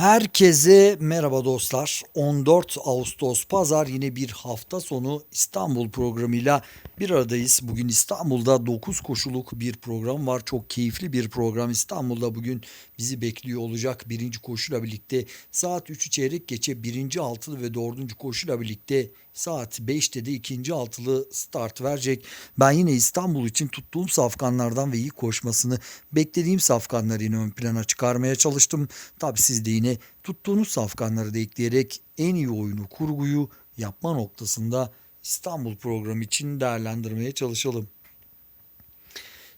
Herkese merhaba dostlar. 14 Ağustos Pazar yine bir hafta sonu İstanbul programıyla bir aradayız. Bugün İstanbul'da 9 koşuluk bir program var. Çok keyifli bir program. İstanbul'da bugün bizi bekliyor olacak. Birinci koşuyla birlikte saat 3'ü çeyrek geçe birinci altılı ve dördüncü koşuyla birlikte saat 5'te de ikinci altılı start verecek. Ben yine İstanbul için tuttuğum safkanlardan ve iyi koşmasını beklediğim safkanları yine ön plana çıkarmaya çalıştım. Tabi siz de yine tuttuğunuz safkanları da ekleyerek en iyi oyunu kurguyu yapma noktasında İstanbul programı için değerlendirmeye çalışalım.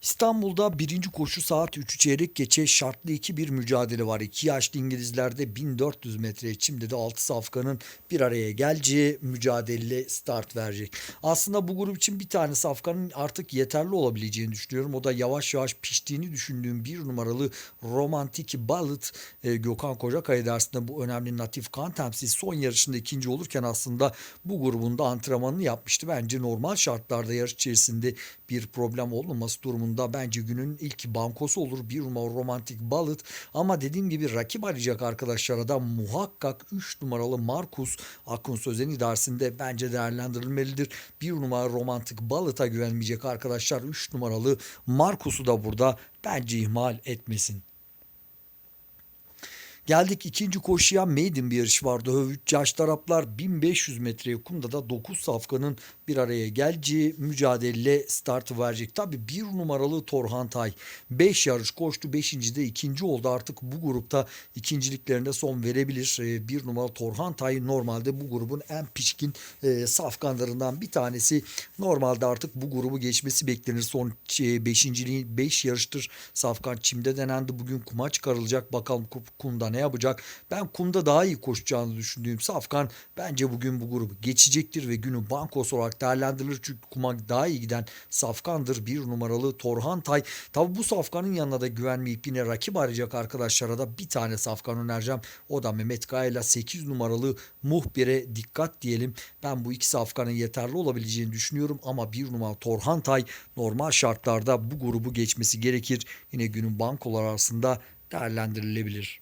İstanbul'da birinci koşu saat 3'ü çeyrek geçe şartlı iki bir mücadele var. İki yaşlı İngilizlerde 1400 metre şimdi de 6 safkanın bir araya geleceği mücadele start verecek. Aslında bu grup için bir tane safkanın artık yeterli olabileceğini düşünüyorum. O da yavaş yavaş piştiğini düşündüğüm bir numaralı romantik Ballad e, Gökhan Kocakaya dersinde bu önemli Natif kan temsilcisi son yarışında ikinci olurken aslında bu grubunda antrenmanını yapmıştı. Bence normal şartlarda yarış içerisinde bir problem olmaması durumunda bence günün ilk bankosu olur. Bir numara romantik Ballad ama dediğim gibi rakip arayacak arkadaşlara da muhakkak 3 numaralı Markus Akun Sözen idaresinde bence değerlendirilmelidir. Bir numara romantik Ballad'a güvenmeyecek arkadaşlar 3 numaralı Markus'u da burada bence ihmal etmesin. Geldik ikinci koşuya maiden bir yarış vardı. Yaş taraflar 1500 metreye kumda da 9 safkanın bir araya geleceği mücadele startı verecek. Tabi bir numaralı Torhan Tay 5 yarış koştu. 5. de ikinci oldu. Artık bu grupta ikinciliklerine son verebilir. Ee, Bir numaralı Torhan Tay normalde bu grubun en pişkin e, safkanlarından bir tanesi. Normalde artık bu grubu geçmesi beklenir. Son 5. 5 yarıştır safkan çimde denendi. Bugün kuma çıkarılacak. Bakalım kumda ne yapacak? Ben kumda daha iyi koşacağını düşündüğüm Safkan bence bugün bu grubu geçecektir ve günün bankosu olarak değerlendirilir. Çünkü kuma daha iyi giden Safkan'dır. Bir numaralı Torhan Tay. Tabi bu Safkan'ın yanına da güvenmeyip yine rakip arayacak arkadaşlara da bir tane Safkan önereceğim. O da Mehmet Kaya ile 8 numaralı muhbire dikkat diyelim. Ben bu iki Safkan'ın yeterli olabileceğini düşünüyorum ama bir numaralı Torhan Tay normal şartlarda bu grubu geçmesi gerekir. Yine günün bankolar arasında değerlendirilebilir.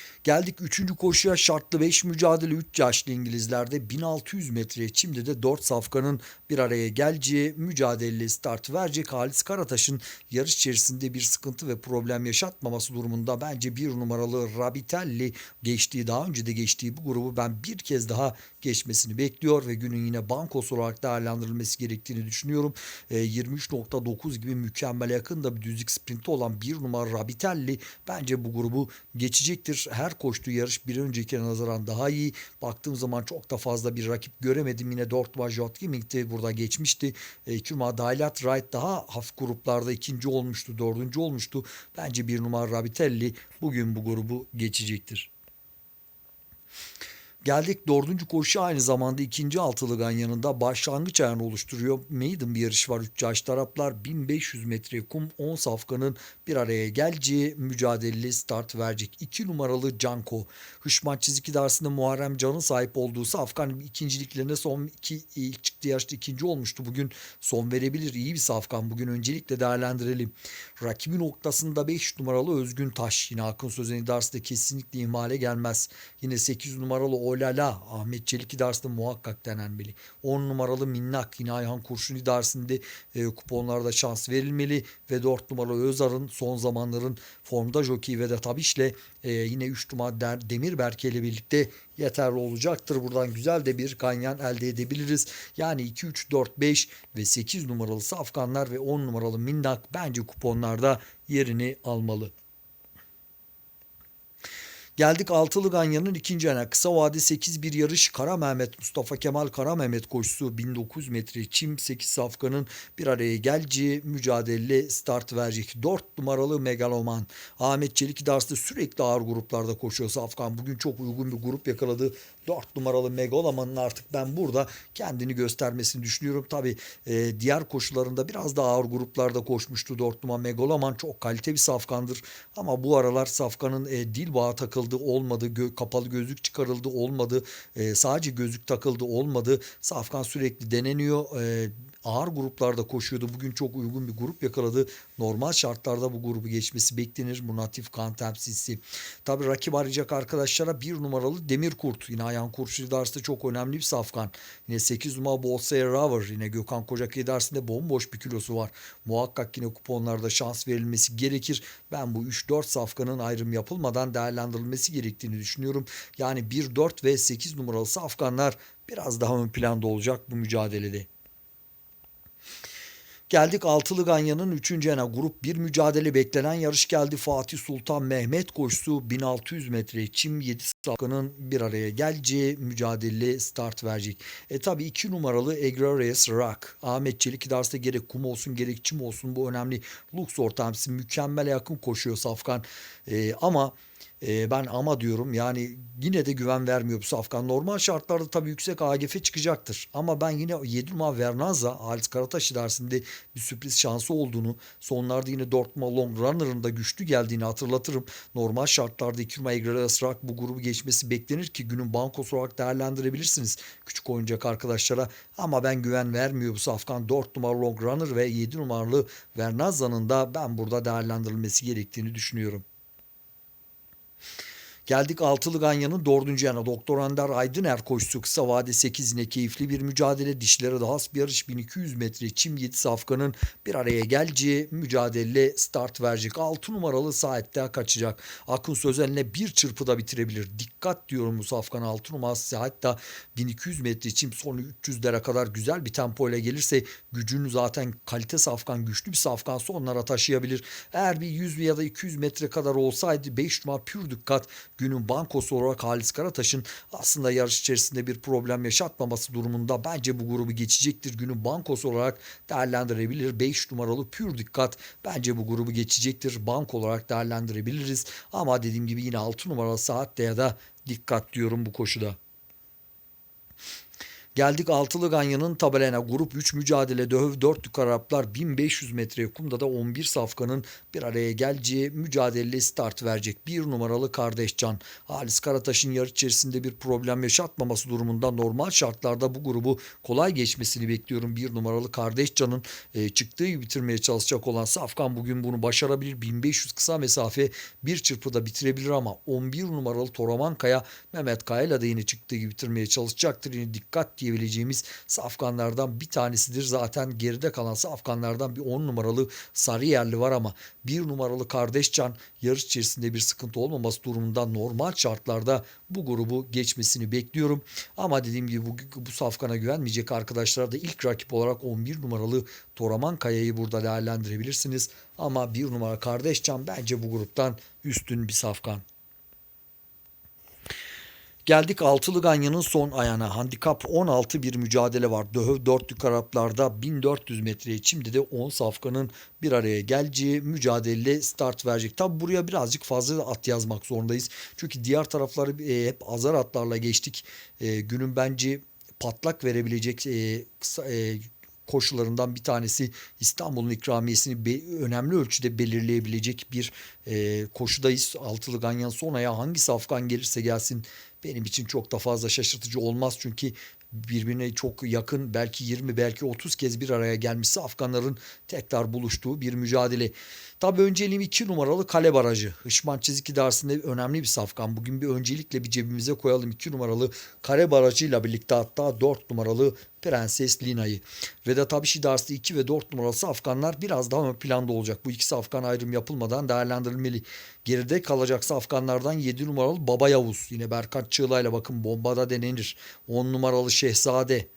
Geldik 3. koşuya şartlı 5 mücadele 3 yaşlı İngilizlerde 1600 metreye şimdi de 4 safkanın bir araya geleceği mücadeleli start verecek. Halis Karataş'ın yarış içerisinde bir sıkıntı ve problem yaşatmaması durumunda bence bir numaralı Rabitelli geçtiği daha önce de geçtiği bu grubu ben bir kez daha geçmesini bekliyor ve günün yine bankos olarak değerlendirilmesi gerektiğini düşünüyorum. E, 23.9 gibi mükemmel yakın da bir düzlük sprinti olan bir numara Rabitelli bence bu grubu geçecektir. Her koştuğu yarış bir öncekine nazaran daha iyi. Baktığım zaman çok da fazla bir rakip göremedim. Yine Dortmund Jotgiming'de burada geçmişti. E, Küma Dailat Wright daha hafif gruplarda ikinci olmuştu, dördüncü olmuştu. Bence bir numara Rabitelli bugün bu grubu geçecektir. Geldik dördüncü koşu aynı zamanda ikinci altılı ganyanında başlangıç ayağını oluşturuyor. Maiden bir yarış var. 3 yaş taraflar 1500 metre kum 10 safkanın bir araya geleceği mücadeleli start verecek. 2 numaralı Canko. Hışman çizgi dersinde Muharrem Can'ın sahip olduğu safkan ikinciliklerine son iki ilk çıktığı yarışta ikinci olmuştu. Bugün son verebilir. İyi bir safkan. Bugün öncelikle değerlendirelim. Rakibi noktasında 5 numaralı Özgün Taş. Yine Akın Sözen idaresinde kesinlikle ihmale gelmez. Yine 8 numaralı Olala Ahmet Çelik idaresinde muhakkak denenmeli. 10 numaralı Minnak yine Ayhan Kurşun idaresinde e, kuponlarda şans verilmeli ve 4 numaralı Özar'ın son zamanların formda jockey ve de Tabiş'le e, yine 3 numara Demirberke ile birlikte yeterli olacaktır. Buradan güzel de bir ganyan elde edebiliriz. Yani 2, 3, 4, 5 ve 8 numaralı Safkanlar ve 10 numaralı Minnak bence kuponlarda yerini almalı. Geldik Altılı Ganyan'ın ikinci ayına. Kısa vade 8 bir yarış Kara Mehmet Mustafa Kemal Kara Mehmet koşusu 1900 metre çim 8 safkanın bir araya geleceği mücadele start verecek. 4 numaralı Megaloman. Ahmet Çelik idaresinde sürekli ağır gruplarda koşuyor Safkan. Bugün çok uygun bir grup yakaladı. 4 numaralı Megaloman'ın artık ben burada kendini göstermesini düşünüyorum. Tabi e, diğer koşularında biraz daha ağır gruplarda koşmuştu 4 numara Megaloman. Çok kalite bir safkandır. Ama bu aralar safkanın e, dil bağı takıldı takıldı olmadı. Gö- kapalı gözlük çıkarıldı olmadı. E, sadece gözlük takıldı olmadı. Safkan sürekli deneniyor. E, ağır gruplarda koşuyordu. Bugün çok uygun bir grup yakaladı. Normal şartlarda bu grubu geçmesi beklenir. Bu natif kan temsilcisi. Tabi rakip arayacak arkadaşlara bir numaralı Demir Kurt. Yine Ayhan Kurşu dersinde çok önemli bir safkan. Yine 8 numara Bolsaya Rover. Yine Gökhan Kocakaya dersinde bomboş bir kilosu var. Muhakkak yine kuponlarda şans verilmesi gerekir. Ben bu 3-4 safkanın ayrım yapılmadan değerlendirilmesi gerektiğini düşünüyorum. Yani 1, 4 ve 8 numaralı safkanlar biraz daha ön planda olacak bu mücadelede. Geldik Altılı Ganyan'ın 3. ena grup 1 mücadele beklenen yarış geldi. Fatih Sultan Mehmet koşusu 1600 metre çim 7 safkanın bir araya geleceği mücadele start verecek. E tabi 2 numaralı Agrarius Rock. Ahmet Çelik derste gerek kum olsun gerek çim olsun bu önemli Luxor temsilcisi mükemmele yakın koşuyor Safkan. E, ama e, ben ama diyorum yani yine de güven vermiyor bu Safkan. Normal şartlarda tabii yüksek AGF çıkacaktır. Ama ben yine 7 numara Vernaz'a Halis Karataş dersinde bir sürpriz şansı olduğunu sonlarda yine 4 numara Long Runner'ın da güçlü geldiğini hatırlatırım. Normal şartlarda 2 numara Agrarius Rock bu grubu geçmesi beklenir ki günün bankosu olarak değerlendirebilirsiniz küçük oyuncak arkadaşlara. Ama ben güven vermiyor bu Safkan. 4 numara Long Runner ve 7 numaralı Vernaza'nın da ben burada değerlendirilmesi gerektiğini düşünüyorum. Geldik Altılı Ganyan'ın dördüncü yana. Doktor Ander Aydıner koşusu kısa vade 8 yine keyifli bir mücadele. Dişlere de has bir yarış 1200 metre çim 7 safkanın bir araya geleceği mücadele start verecek. 6 numaralı saatte kaçacak. Akın Sözen'le bir çırpıda bitirebilir. Dikkat diyorum bu safkan 6 numarası hatta 1200 metre çim son 300'lere kadar güzel bir tempo ile gelirse gücünü zaten kalite safkan güçlü bir safkan sonlara taşıyabilir. Eğer bir 100 ya da 200 metre kadar olsaydı 5 numara pür dikkat günün bankosu olarak Halis Karataş'ın aslında yarış içerisinde bir problem yaşatmaması durumunda bence bu grubu geçecektir. Günün bankosu olarak değerlendirebilir. 5 numaralı pür dikkat bence bu grubu geçecektir. Bank olarak değerlendirebiliriz. Ama dediğim gibi yine 6 numaralı saatte ya da dikkat diyorum bu koşuda. Geldik Altılı Ganyan'ın tabelena grup 3 mücadele döv 4 yük Araplar 1500 metre kumda da 11 safkanın bir araya geleceği mücadele start verecek. Bir numaralı Kardeşcan Halis Karataş'ın yarış içerisinde bir problem yaşatmaması durumunda normal şartlarda bu grubu kolay geçmesini bekliyorum. Bir numaralı Kardeşcan'ın e, çıktığı bitirmeye çalışacak olan Safkan bugün bunu başarabilir. 1500 kısa mesafe bir çırpıda bitirebilir ama 11 numaralı Toraman Kaya Mehmet Kaya'yla da yine çıktığı gibi bitirmeye çalışacaktır. Yine dikkat diyebileceğimiz safkanlardan bir tanesidir. Zaten geride kalan safkanlardan bir 10 numaralı sarı yerli var ama bir numaralı Kardeşcan yarış içerisinde bir sıkıntı olmaması durumunda normal şartlarda bu grubu geçmesini bekliyorum. Ama dediğim gibi bu, bu safkana güvenmeyecek arkadaşlar da ilk rakip olarak 11 numaralı Toraman Kaya'yı burada değerlendirebilirsiniz. Ama bir numara Kardeşcan bence bu gruptan üstün bir safkan. Geldik Altılı Ganyan'ın son ayağına. Handikap 16 bir mücadele var. Döhöv dörtlük Araplarda 1400 metreye şimdi de 10 safkanın bir araya geleceği mücadele start verecek. Tabi buraya birazcık fazla at yazmak zorundayız. Çünkü diğer tarafları e, hep azar atlarla geçtik. E, günün bence patlak verebilecek e, kısa, koşullarından bir tanesi İstanbul'un ikramiyesini be, önemli ölçüde belirleyebilecek bir e, koşudayız. Altılı Ganyan sonaya hangi safkan gelirse gelsin benim için çok da fazla şaşırtıcı olmaz. Çünkü birbirine çok yakın belki 20 belki 30 kez bir araya gelmişse Afganların tekrar buluştuğu bir mücadele. Tabii önceliğim 2 numaralı kale barajı. Hışman Çiziki dersinde önemli bir safkan. Bugün bir öncelikle bir cebimize koyalım 2 numaralı kale barajıyla birlikte hatta 4 numaralı Prenses Lina'yı. Ve de tabii Şidars'ta 2 ve 4 numaralı Afganlar biraz daha ön planda olacak. Bu ikisi Afgan ayrım yapılmadan değerlendirilmeli. Geride kalacaksa Afganlardan 7 numaralı Baba Yavuz. Yine Berkan Çığla'yla bakın bombada denenir. 10 numaralı Şehzade.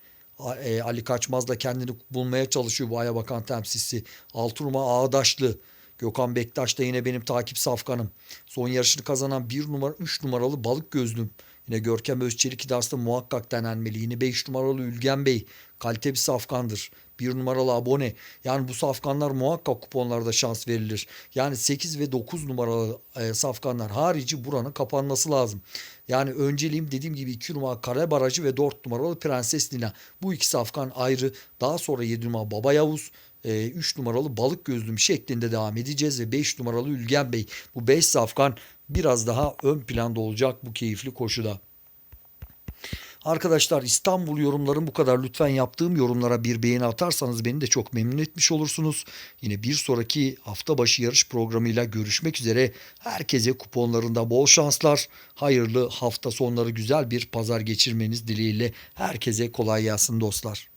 e, Ali Kaçmaz da kendini bulmaya çalışıyor bu Aya Bakan temsilcisi. 6 numara Ağdaşlı. Gökhan Bektaş da yine benim takip safkanım. Son yarışını kazanan 1 numara 3 numaralı Balık Gözlüm. Yine Görkem Özçelik Dars'ta muhakkak denenmeli. Yine 5 numaralı Ülgen Bey. Kalite bir safkandır. Bir numaralı abone. Yani bu safkanlar muhakkak kuponlarda şans verilir. Yani 8 ve 9 numaralı e, safkanlar harici buranın kapanması lazım. Yani önceliğim dediğim gibi 2 numara Kare Barajı ve 4 numaralı Prenses Nina. Bu iki safkan ayrı. Daha sonra 7 numara Baba Yavuz. 3 numaralı balık gözlüm şeklinde devam edeceğiz ve 5 numaralı Ülgen Bey. Bu 5 safkan biraz daha ön planda olacak bu keyifli koşuda. Arkadaşlar İstanbul yorumlarım bu kadar. Lütfen yaptığım yorumlara bir beğeni atarsanız beni de çok memnun etmiş olursunuz. Yine bir sonraki hafta başı yarış programıyla görüşmek üzere. Herkese kuponlarında bol şanslar. Hayırlı hafta sonları güzel bir pazar geçirmeniz dileğiyle. Herkese kolay gelsin dostlar.